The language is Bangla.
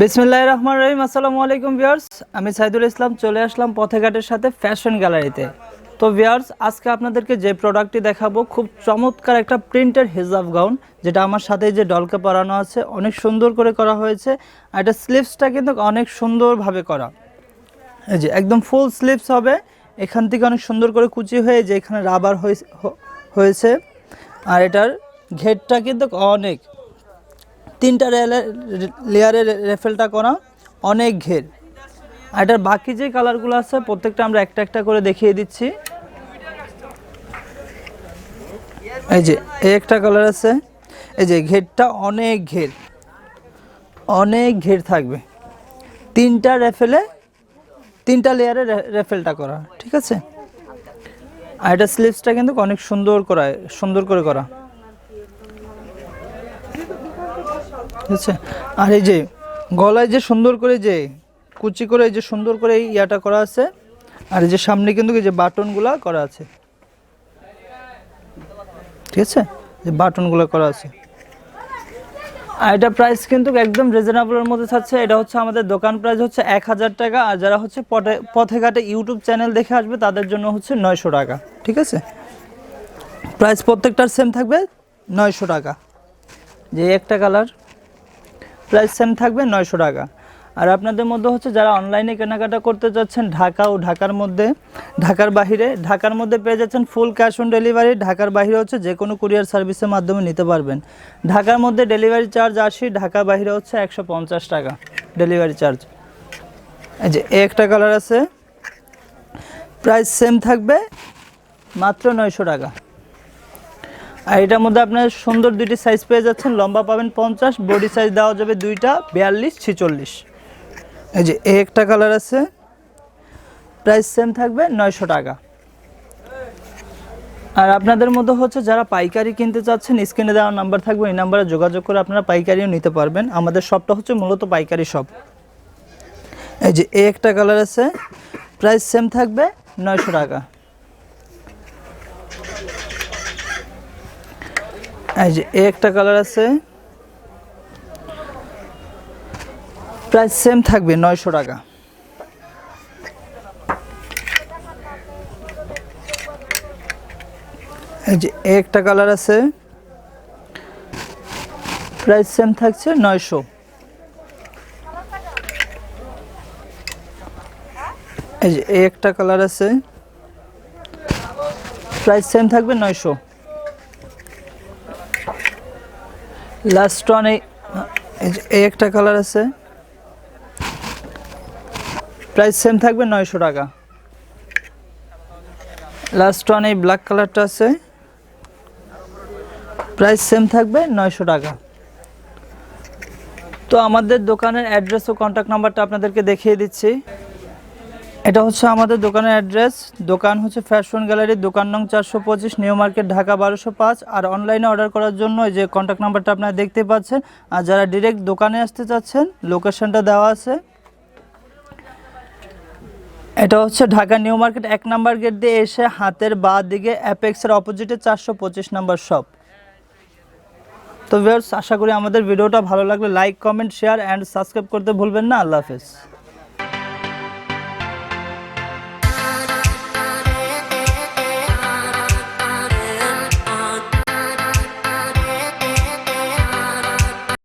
বিসমিল্লাহ রহমান রহিম। আসসালামু আলাইকুম ভিউয়ার্স। আমি সাইদুল ইসলাম, চলে আসলাম পথেঘাটের সাথে ফ্যাশন গ্যালারিতে। তো ভিউয়ার্স, আজকে আপনাদেরকে যে প্রোডাক্টটি দেখাবো, খুব চমৎকার একটা প্রিন্টের হিজাব গাউন, যেটা আমার সাথে যে ডলকে পরানো আছে, অনেক সুন্দর করে করা হয়েছে। আর এটা স্লিভসটা কিন্তু অনেক সুন্দরভাবে করা। এই যে একদম ফুল স্লিভস হবে, এখান থেকে অনেক সুন্দর করে কুচি হয়ে যে এখানে রাবার হয়েছে। আর এটার ঘেরটা কিন্তু অনেক। তিনটা লেয়ারের রেফেলটা করা, অনেক ঘের। আর এটার বাকি যে কালারগুলো আছে, প্রত্যেকটা আমরা একটা একটা করে দেখিয়ে দিচ্ছি। এই যে, এই একটা কালার আছে, এই যে ঘেরটা অনেক ঘের অনেক ঘের থাকবে। তিনটা রেফেলে, তিনটা লেয়ারে রেফেলটা করা, ঠিক আছে? আর এটা স্লিভসটা কিন্তু অনেক সুন্দর করা, সুন্দর করে করা। ঠিক আছে আর এই যে গলায় যে সুন্দর করে যে কুচি করে এই যে সুন্দর করে এই ইয়াটা করা আছে, আর এই যে সামনে কিন্তু এই যে বাটনগুলা করা আছে। ঠিক আছে? যে বাটনগুলো করা আছে। আর এটা প্রাইস কিন্তু একদম রিজনেবলের মধ্যে থাকছে। এটা হচ্ছে আমাদের দোকান প্রাইস হচ্ছে এক হাজার টাকা, আর যারা হচ্ছে পথে পথে ঘাটে ইউটিউব চ্যানেল দেখে আসবে, তাদের জন্য হচ্ছে নয়শো টাকা। ঠিক আছে? প্রাইস প্রত্যেকটার সেম থাকবে নয়শো টাকা। যে একটা কালার প্রাইস সেম থাকবে নয়শো টাকা। আর আপনাদের মধ্যে হচ্ছে যারা অনলাইনে কেনাকাটা করতে চাচ্ছেন ঢাকা ও ঢাকার মধ্যে, ঢাকার বাহিরে, ঢাকার মধ্যে পেয়ে যাচ্ছেন ফুল ক্যাশ অন ডেলিভারি ঢাকার বাহিরে হচ্ছে যে কোনো কুরিয়ার সার্ভিসের মাধ্যমে নিতে পারবেন। ঢাকার মধ্যে ডেলিভারি চার্জ আশি ঢাকার বাহিরে হচ্ছে একশো পঞ্চাশ টাকা ডেলিভারি চার্জ এই যে একটা কালার আছে। প্রাইস সেম থাকবে মাত্র নয়শো টাকা। আর এটার মধ্যে আপনার সুন্দর দুইটি সাইজ পেয়ে যাচ্ছেন। লম্বা পাবেন পঞ্চাশ, বডি সাইজ দেওয়া যাবে দুইটা, বিয়াল্লিশ, ছিচল্লিশ। এই যে একটা কালার আছে প্রাইস সেম থাকবে নয়শো টাকা। আর আপনাদের মধ্যে হচ্ছে যারা পাইকারি কিনতে চাচ্ছেন স্ক্রিনে দেওয়া নাম্বার থাকবে এই নাম্বারে যোগাযোগ করে আপনারা পাইকারিও নিতে পারবেন। আমাদের শপটা হচ্ছে মূলত পাইকারি শপ এই যে এ একটা কালার আছে প্রাইস সেম থাকবে নয়শো টাকা। এই যে একটা কালার আছে। প্রাইস সেম থাকবে নয়শো টাকা। এই যে একটা কালার আছে। প্রাইস সেম থাকছে নয়শো। এই যে একটা কালার আছে। প্রাইস সেম থাকবে নয়শো। লাস্ট ওয়ান এই একটা কালার আছে। প্রাইস সেম থাকবে নয়শো টাকা। লাস্ট ওয়ান এই ব্ল্যাক কালারটা আছে। প্রাইস সেম থাকবে নয়শো টাকা। তো আমাদের দোকানের অ্যাড্রেস ও কন্ট্যাক্ট নাম্বারটা আপনাদেরকে দেখিয়ে দিচ্ছি। এটা হচ্ছে আমাদের দোকানের অ্যাড্রেস। দোকান হচ্ছে ফ্যাশন গ্যালারি, দোকান নং চারশো পঁচিশ, নিউ মার্কেট, ঢাকা বারোশো পাঁচ। আর অনলাইনে অর্ডার করার জন্য যে কন্ট্যাক্ট নাম্বারটা আপনারা দেখতে পাচ্ছেন, আর যারা ডিরেক্ট দোকানে আসতে চাচ্ছেন লোকেশনটা দেওয়া আছে। এটা হচ্ছে ঢাকা নিউ মার্কেট, এক নাম্বার গেট দিয়ে এসে হাতের বা দিকে অ্যাপেক্সের অপোজিটে চারশো পঁচিশ নাম্বার শপ তো ভিউয়ার্স আশা করি আমাদের ভিডিওটা ভালো লাগলে like comment share and subscribe করতে ভুলবেন না। আল্লাহ হাফেজ।